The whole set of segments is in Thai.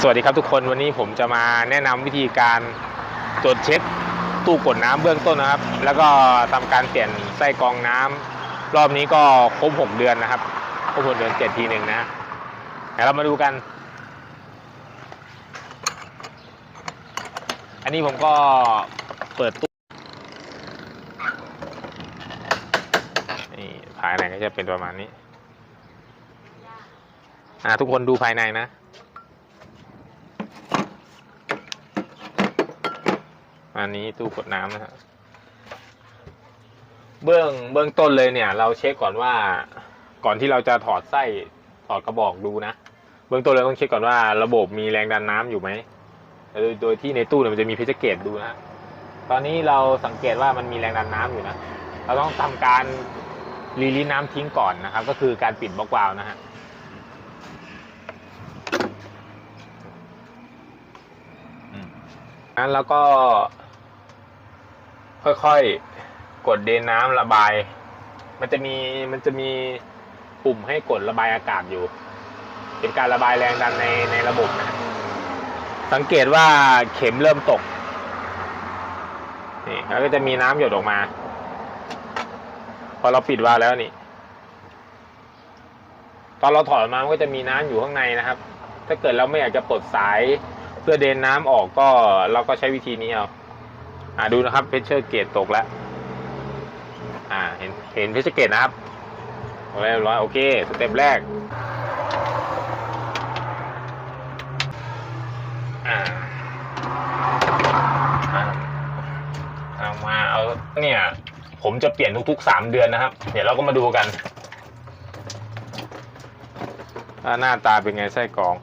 สวัสดีครับทุกคนวันนี้ผมจะมาแนะนำวิธีการตรวจเช็คตู้กดน้ำเบื้องต้นนะครับ แล้วก็ทำการเปลี่ยนไส้กรองน้ำรอบนี้ก็ครบ6เดือนนะครับครบ6เดือนเจ็ดทีหนึ่งนะเดี๋ยวเรามาดูกัน อันนี้ผมก็เปิดตู้นี่ภายในก็จะเป็นประมาณนี้อ่าทุกคนดูภายในนะ อันนี้ตู้กดน้ำนะฮะเบื้องเบื้องต้นเลยเนี่ย เราเช็คก่อนว่า ก่อนที่เราจะถอดไส้ถอดกระบอกดูนะเบื้องต้นเราต้องเช็คก่อนว่าระบบมีแรงดันน้ำอยู่ไหมโดยโดยที่ในตู้เนี่ยมันจะมีเพชรเกตดูนะตอนนี้เราสังเกตว่ามันมีแรงดันน้ำอยู่นะเราต้องทำการรีลีน้ำทิ้งก่อนนะครับ ก็คือการปิดบล็อกวาล์วนะฮะนั้นแล้วก็ ค่อยๆ กดเดนน้ำระบาย มันจะมีมันจะมีปุ่มให้กดระบายอากาศอยู่ เป็นการระบายแรงดันในในระบบนะสังเกตว่าเข็มเริ่มตก นี่แล้วก็จะมีน้ำหยดออกมา พอเราปิดวาล์วแล้วนี่ ตอนเราถอดมามันก็จะมีน้ำอยู่ข้างในนะครับ ถ้าเกิดเราไม่อยากจะปลดสายเพื่อเดนน้ำออกก็เราก็ใช้วิธีนี้เอา อ่าดูนะครับเพชเชอร์เกตตกแล้ว อ่าเห็นเห็นเพชเชอร์เกตนะครับเรียบร้อยโอเคสเต็ปแรกอ่าอ่าเอามาเอาเนี่ย ผมจะเปลี่ยนทุกๆสามเดือนนะครับ เดี๋ยวเราก็มาดูกันหน้าตาเป็นไงไส้กรอง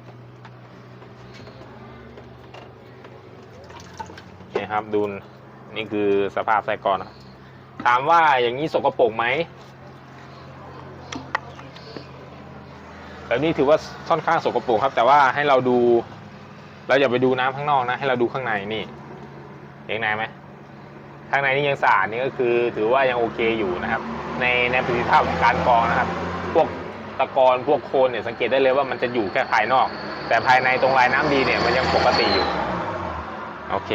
นี่ครับดู นี่คือสภาพไส้กรอนะถามว่าอย่างนี้สกปรกไหมแบบนี้ถือว่าค่อนข้างสกปรกครับ แต่ว่าให้เราดู เราอย่าไปดูน้ำข้างนอกนะ ให้เราดูข้างในนี่เห็นไหนไหมข้างในนี่ยังสะอาดนี่ก็คือ ถือว่ายังโอเคอยู่นะครับ ในในประสิทธิภาพของการกรองนะครับ พวกตะกอนพวกโคลนเนี่ยสังเกตได้เลยว่ามันจะอยู่แค่ภายนอก แต่ภายในตรงลายน้ำดีเนี่ยมันยังปกติอยู่ โอเค